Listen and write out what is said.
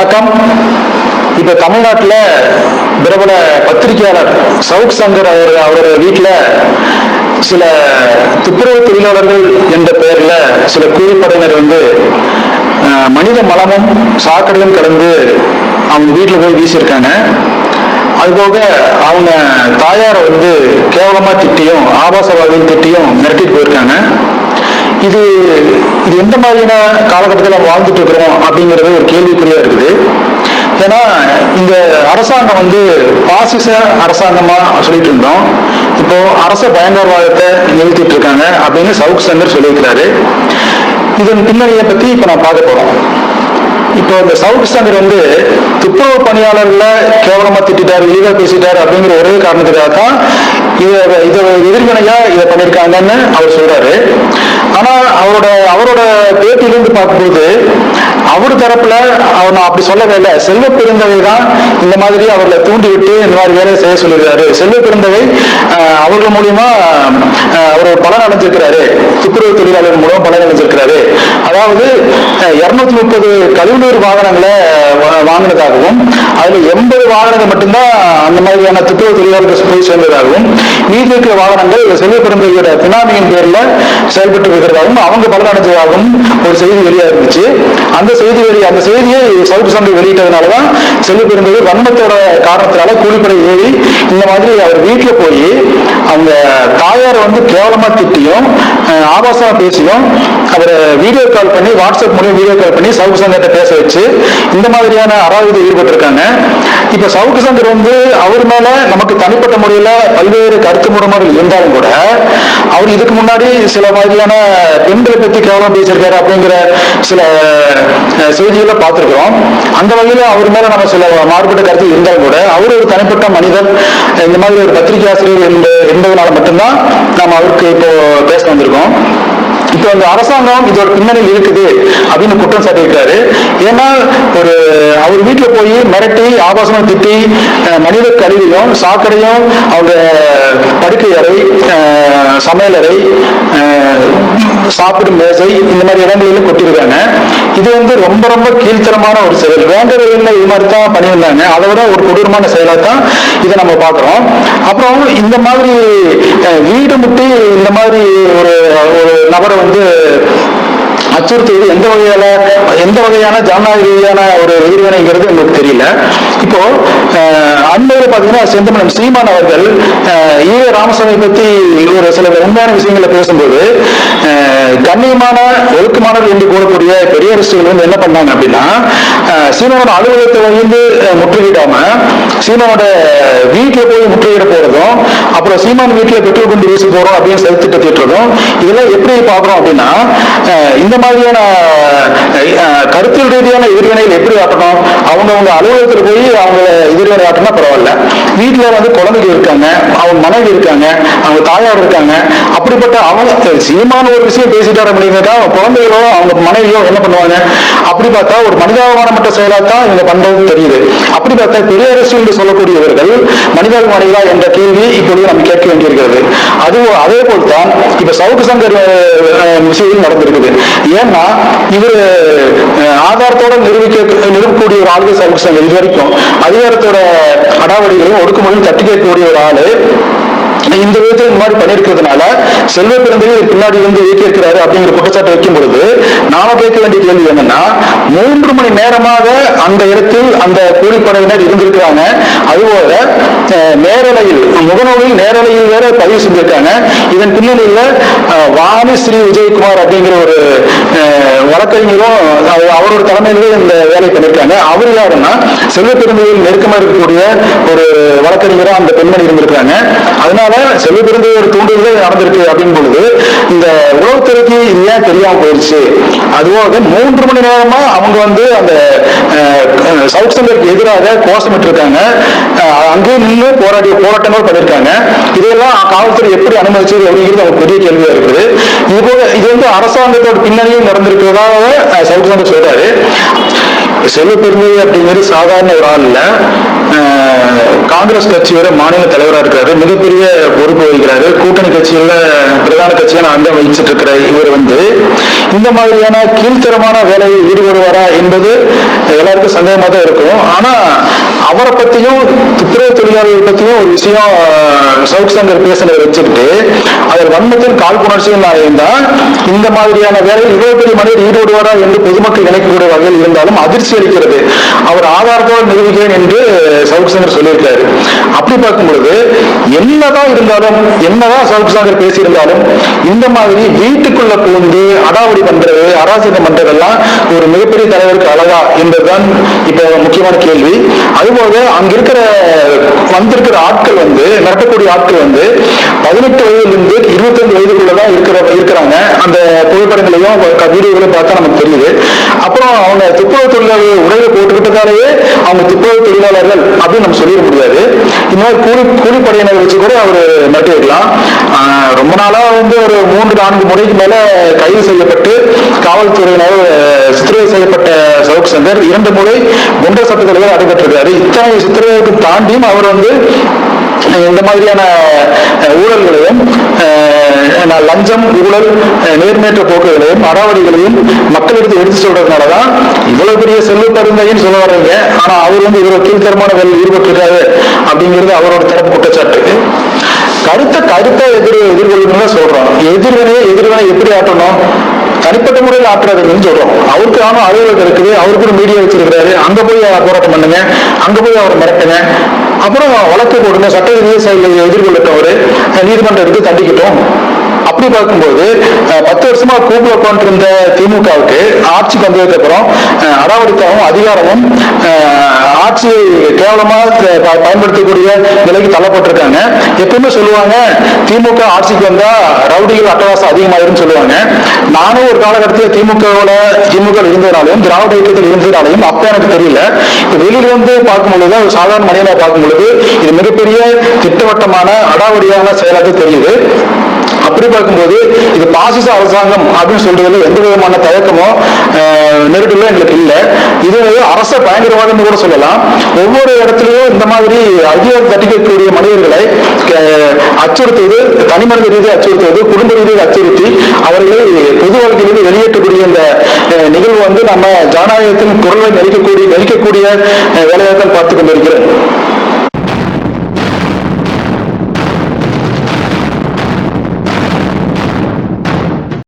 வணக்கம். இப்ப தமிழ்நாட்டில் பிரபல பத்திரிகையாளர் சவுக் சங்கர் அவர் அவரோட வீட்டில் சில துப்புரவு தொழிலாளர்கள் என்ற பெயர்ல சில கூலிப்படையினர் வந்து மனித மலமும் சாக்கடையும் கலந்து அவங்க வீட்டில் போய் வீசியிருக்காங்க. அதுபோக அவங்க தாயாரை வந்து கேவலமா திட்டியும் ஆபாசவாதியும் திட்டியும் மிரட்டிட்டு போயிருக்காங்க. இது இது எந்த மாதிரியான காலகட்டத்தில் நம்ம வாழ்ந்துட்டு இருக்கிறோம் அப்படிங்கிறது ஒரு கேள்விக்குறியா இருக்குது. ஏன்னா இந்த அரசாங்கம் வந்து பாசிச அரசாங்கமா சொல்லிட்டு இருந்தோம். இப்போ அரச பயங்கரவாதத்தை நிறுத்திட்டு இருக்காங்க அப்படின்னு சவுக் சங்கர் சொல்லியிருக்கிறாரு. இதன் பின்னணியை பத்தி இப்ப நான் பார்க்க போறோம். இப்போ இந்த சவுக் சங்கர் வந்து துப்புரவு பணியாளர்ல கேவலமா திட்டாரு இழிவா பேசிட்டாரு அப்படிங்கிற ஒரே காரணத்துக்காக தான் இதை இதை எதிர்வினையா இதை பண்ணியிருக்காங்கன்னு அவர் சொல்றாரு. ஆனா அவரோட அவரோட பேட்டியிலிருந்து பார்க்கும்போது அவர் தரப்புல அவர் நான் அப்படி சொல்லவே இல்லை. செல்வ பெருந்தகை தான் இந்த மாதிரி அவர்களை தூண்டிவிட்டு இந்த மாதிரி வேலையை செய்ய சொல்லியிருக்காரு. செல்வ பெருந்தகை அவர்கள் மூலியமா அவர் ஒரு பலன் அடைஞ்சிருக்கிறாரு. துப்புரவு தொழிலாளர் மூலம் பலன் அடைஞ்சிருக்கிறாரு. அதாவது இருநூத்தி முப்பது கழிவுநீர் வாகனங்களை வாங்கினதாகவும் அதுல எண்பது வாகனங்கள் மட்டும்தான் அந்த மாதிரியான துப்புரவு தொழிலாளர்கள் போய் சேர்ந்ததாகவும் மீதி இருக்கிற வாகனங்கள் செல்வ பெருந்தகையோட பினாமியின் பேர்ல செயல்பட்டு இருக்கிறதாகவும் அவங்க பலன் அடைஞ்சதாகவும் ஒரு செய்தி வெளியா இருந்துச்சு. அந்த செய்தி வெளி அந்த செய்தியை சவுக்கு சந்தை வெளியிட்டதுனாலதான் செல்வ பெருந்தகை வன்மத்தோட காரணத்தினால கூலிப்படை ஏறி இந்த மாதிரி அவர் வீட்டுல போய் அவங்க தாயார் வந்து கேவலமா திட்டியும் ஆபாசமா பேசியும் அவரை வீடியோ கால் பண்ணி வாட்ஸ்அப் மூலியம் வீடியோ கால் பண்ணி சவுக்கு சங்கர்கிட்ட பேச வச்சு இந்த மாதிரியான அறாவிதி ஈடுபட்டிருக்காங்க. இப்ப சவுக்கு சங்கர் வந்து அவர் மேல நமக்கு தனிப்பட்ட முறையில பல்வேறு கருத்து முறைமைகள் இருந்தாலும் கூட அவர் இதுக்கு முன்னாடி சில மாதிரியான பெண்களை பத்தி கேவலம் பேசியிருக்காரு அப்படிங்கிற சில செய்திகளை பார்த்திருக்கிறோம். அந்த வகையில அவர் மேல நம்ம சில மாறுபட்ட கருத்து இருந்தாலும் கூட அவர் ஒரு தனிப்பட்ட மனிதர் இந்த மாதிரி ஒரு பத்திரிகை ஆசிரியர் என்பதனால மட்டும்தான் நாம் அவருக்கு இப்போ பேச வந்திருக்கோம். இப்போ அந்த அரசாங்கம் இதோட பின்னணியில் இருக்குது அப்படின்னு குற்றம் சாட்டியிருக்காரு ஏன்னா ஒரு அவர் வீட்டில் போய் மிரட்டி ஆபாசனம் திட்டி மனித கழிவையும் சாக்கடையும் அவங்க படுக்கை அறை சமையலறை சாப்பிடும் மேசை இந்த மாதிரி இடங்களிலும் கொட்டியிருக்காங்க. இது வந்து ரொம்ப ரொம்ப கீழ்த்தரமான ஒரு செயல். வேண்டவர்கள் இது மாதிரி தான் பண்ணியிருந்தாங்க. அதை விட ஒரு கொடூரமான செயலாக தான் இதை நம்ம பார்க்குறோம். அப்புறம் இந்த மாதிரி வீடு முட்டி இந்த மாதிரி ஒரு ஒரு நபரை வந்து அச்சுறுத்துவது எந்த வகையால எந்த வகையான ஜனநாயக ரீதியான ஒரு எதிர்வினைங்கிறது எங்களுக்கு தெரியல. இப்போ அண்மையில் பார்த்தீங்கன்னா செந்தமனம் சீமான் அவர்கள் ஈவ ராமசாமி பத்தி ஒரு சில உண்மையான விஷயங்களை பேசும்போது கண்ணியமான ஒழுக்கமானவர் என்று கூறக்கூடிய பெரியரசுகள் வந்து என்ன பண்ணாங்க அப்படின்னா சீமானோட அலுவலகத்தை வந்து முற்றுகிடாம சீமானோட வீட்டில் போய் முற்றுகிட போறதும் அப்புறம் சீமான் வீட்டில் பெட்ரோல் கொண்டு வீசி போறோம் அப்படின்னு சதித்திட்ட தீட்டுறதும் இதெல்லாம் எப்படி பார்க்குறோம் அப்படின்னா இந்த மாதிரியான அஹ், கருத்தியல் ரீதியான எதிர்வினைகள் எப்படி ஆட்டணும்? அவங்க அவங்க அலுவலகத்தில் போய் அவங்க எதிர்வினை ஆட்டினா பரவாயில்ல. வீட்டில் வந்து குழந்தைகள் இருக்காங்க அவங்க மனைவி இருக்காங்க அவங்க தாயார் இருக்காங்க. அப்படிப்பட்ட அவங்க சீமான ஒரு விஷயம் பேசிட்டாரு அப்படின்னாக்கா அவங்க குழந்தைகளோ அவங்க மனைவியோ என்ன பண்ணுவாங்க? அப்படி பார்த்தா ஒரு மனிதாபிமானமற்ற செயலாக தான் இவங்க பண்றது தெரியுது. அப்படி பார்த்தா பெரியரசு என்று சொல்லக்கூடியவர்கள் மனிதாபிமானிகளா என்ற கேள்வி இப்பொழுது நம்ம கேட்க வேண்டியிருக்கிறது. அது அதே போல் தான் இப்ப சவுக்கு சங்கர் விஷயம் நடந்திருக்குது. ஏன்னா இவர் ஆதாரத்தோட நிரூபிக்க நிரூபக்கூடிய ஒரு ஆளுகை சமூக சங்கர் இது வரைக்கும். அதிகாரத்தோட அடாவடிகளையும் ஒடுக்குமுறையும் தட்டி கேட்கக்கூடிய ஒரு ஆளு இந்த விதத்தில் இந்த மாதிரி பண்ணிருக்கிறதுனால செல்வ பிறந்தகை பின்னாடி வந்து இயக்கியிருக்கிறாரு அப்படிங்கிற குற்றச்சாட்டு வைக்கும் பொழுது நாம கேட்க வேண்டிய கேள்வி என்னன்னா மூன்று மணி நேரமாக அந்த இடத்தில் அந்த கூலிப்படையினர் இருந்திருக்கிறாங்க. அதுபோல நேரலையில் முகநூலில் நேரலையில் வேற பதிவு செஞ்சிருக்காங்க. இதன் பின்னணியில் வாணி ஸ்ரீ விஜயகுமார் அப்படிங்கிற ஒரு வழக்கறிஞரும் அவரோட தலைமையிலேயே இந்த வேலை பண்ணியிருக்காங்க அவர் யாருன்னா செல்வ பெருந்தையில் நெருக்கமா இருக்கக்கூடிய ஒரு வழக்கறிஞரும் அந்த பெண்மணி இருந்திருக்கிறாங்க. அதனால செல்வ பெருந்தை ஒரு தூண்டுதல் நடந்திருக்கு அப்படின்னு பொழுது இந்த உளவுத்துறைக்கு இது ஏன் தெரியாம போயிடுச்சு அதுவாக மூன்று மணி நேரமா அவங்க வந்து அந்த சவுத் சென்டருக்கு எதிராக கோஷமிட்டு இருக்காங்க அங்கேயும் அங்கே நின்று போராடிய போராட்டங்கள் பண்ணியிருக்காங்க இதெல்லாம் காவல்துறை எப்படி அனுமதிச்சது அப்படிங்கிறது அவங்க பெரிய கேள்வியா இருக்குது. இது போக இது வந்து அரசாங்கத்தோட பின்னணியும் நடந்திருக்கிறதாக சவுத் சென்டர் சொல்றாரு. செல்வ பெருந்தகை அப்படிங்கிறது சாதாரண ஒரு ஆள் இல்லை. காங்கிரஸ் கட்சியோட மாநில தலைவராக இருக்கிறாரு. மிகப்பெரிய பொறுப்பு வகிக்கிறாரு. கூட்டணி கட்சிகளில் பிரதான கட்சியான அங்கம் வகிச்சிட்டு இருக்கிற இவர் வந்து இந்த மாதிரியான கீழ்த்தரமான வேலையில் ஈடுபடுவாரா என்பது எல்லாருக்கும் சந்தேகமாக தான் இருக்கும். ஆனா அவரை பத்தியும் துப்புரவு தொழிலாளர்கள் பத்தியும் ஒரு விஷயம் சவுக் சங்கர் பேசுனதை வச்சுக்கிட்டு அதில் வன்மத்தின் காழ்ப்புணர்ச்சியில் இருந்தா இந்த மாதிரியான வேலையில் இவ்வளவு பெரிய மனிதர் ஈடுபடுவாரா என்று பொதுமக்கள் நினைக்கக்கூடிய வகையில் இருந்தாலும் அதிர்ச்சி அளிக்கிறது. அவர் ஆதாரத்தோடு நிரூபிக்கிறேன் என்று சவுக் சங்கர் சொல்லியிருக்காரு. அப்படி பார்க்கும் பொழுது என்னதான் இருந்தாலும் என்னதான் சவுக் சங்கர் பேசியிருந்தாலும் இந்த மாதிரி வீட்டுக்குள்ள புகுந்து அடாவடி பண்றது அராஜகம் பண்றதெல்லாம் ஒரு மிகப்பெரிய தலைவருக்கு அழகா என்பதுதான் இப்ப முக்கியமான கேள்வி. அதுபோக அங்க இருக்கிற வந்திருக்கிற ஆட்கள் வந்து மிரட்டக்கூடிய ஆட்கள் வந்து பதினெட்டு வயதிலிருந்து இருபத்தஞ்சு வயதுக்குள்ளதான் இருக்கிற இருக்கிறாங்க. அந்த புகைப்படங்களையும் க- வீடியோகளையும் பார்த்தா நமக்கு தெரியுது. அப்புறம் அவங்க துப்புரவு தொழிலாளர்கள் உடையில போட்டுக்கிட்டதாலேயே அவங்க துப்புரவு தொழிலாளர்கள் அப்படின்னு நம்ம சொல்லிட முடியாது. இன்னொரு கூலி கூலிப்படையினர் வச்சு கூட அவர் நட்டு வைக்கலாம். ரொம்ப நாளா வந்து ஒரு மூன்று நான்கு முறைக்கு மேல கைது செய்யப்பட்டு காவல்துறையினர் அஹ், சித்திரவதை செய்யப்பட்ட சவுக் சங்கர் இரண்டு முறை குண்டர் சட்டத்தில் அடைபெற்றிருக்காரு. இத்தனை சித்திரவதைக்கு தாண்டியும் அவர் வந்து இந்த மாதிரியான ஊழல்களையும் நான் லஞ்சம் ஊழல் நேர்மேற்ற நேர்மையற்ற போக்குகளையும் அடாவடிகளையும் மக்களிடத்து எடுத்து சொல்றதுனாலதான் இவ்வளவு பெரிய செல்வ பருந்தைன்னு சொல்ல வர்றீங்க. ஆனா அவர் வந்து இவ்வளவு கீழ்த்தரமான வேலையில் ஈடுபட்டிருக்காரு அப்படிங்கிறது அவரோட தரப்பு குற்றச்சாட்டு கருத்தை கருத்தை எதிர் எதிர்கொள்ளணும்னு தான் சொல்றோம். எதிர்வினையை எதிர்வினை எப்படி ஆட்டணும்? தனிப்பட்ட முறையில் ஆட்டுறதுன்னு சொல்றோம். அவருக்கு ஆனும் அலுவலகம் இருக்குது அவருக்கு ஒரு மீடியா வச்சிருக்கிறாரு. அங்க போய் போராட்டம் பண்ணுங்க அங்க போய் அவரை மிரட்டுங்க. அப்புறம் வழக்கு போடுங்க சட்ட விவசாயிகள் செயல் எதிர்கொள்ளட்டும் அவரு நீதிமன்றம் எடுத்து தண்டிக்கிட்டோம். அப்படி பார்க்கும்போது பத்து வருஷமா கூப்பிட உட்காந்துருந்த திமுகவுக்கு ஆட்சிக்கு வந்ததுக்கு அப்புறம் அஹ், அதிகாரமும் அஹ், ஆட்சியை பயன்படுத்தக்கூடிய நிலைக்கு தள்ளப்பட்டிருக்காங்க. எப்பவுமே சொல்லுவாங்க திமுக ஆட்சிக்கு வந்தா ரவுடிகள் அட்டவாசம் அதிகமாயிருன்னு சொல்லுவாங்க. நானும் ஒரு காலகட்டத்தில் திமுகவோட திமுக இருந்ததுனாலையும் திராவிட இயக்கத்தில் இருந்ததுனாலையும் அப்ப எனக்கு தெரியல. இப்ப வெளியில வந்து பார்க்கும் பொழுது ஒரு சாதாரண மனிதனை பார்க்கும் பொழுது இது மிகப்பெரிய திட்டவட்டமான அடாவடியான செயலாக தெரியுது. அப்படி பார்க்கும்போது இது பாசிச அரசாங்கம் அப்படின்னு சொல்றதுல எந்த விதமான தயக்கமோ அஹ், நெருடலோ எங்களுக்கு இல்லை. இது அரச பயங்கரவாதம்னு கூட சொல்லலாம். ஒவ்வொரு இடத்துலயும் இந்த மாதிரி அதிகாரம் தட்டிக்கக்கூடிய மனிதர்களை அச்சுறுத்துவது தனிமனித ரீதியை அச்சுறுத்துவது குடும்ப ரீதியை அச்சுறுத்தி அவர்களை பொது வாழ்க்கையிலிருந்து வெளியேற்றக்கூடிய இந்த நிகழ்வு வந்து நம்ம ஜனநாயகத்தின் குரலை நெரிக்கக்கூடிய நெரிக்கக்கூடிய வேலையாக தான் பார்த்து கொண்டிருக்கிறேன்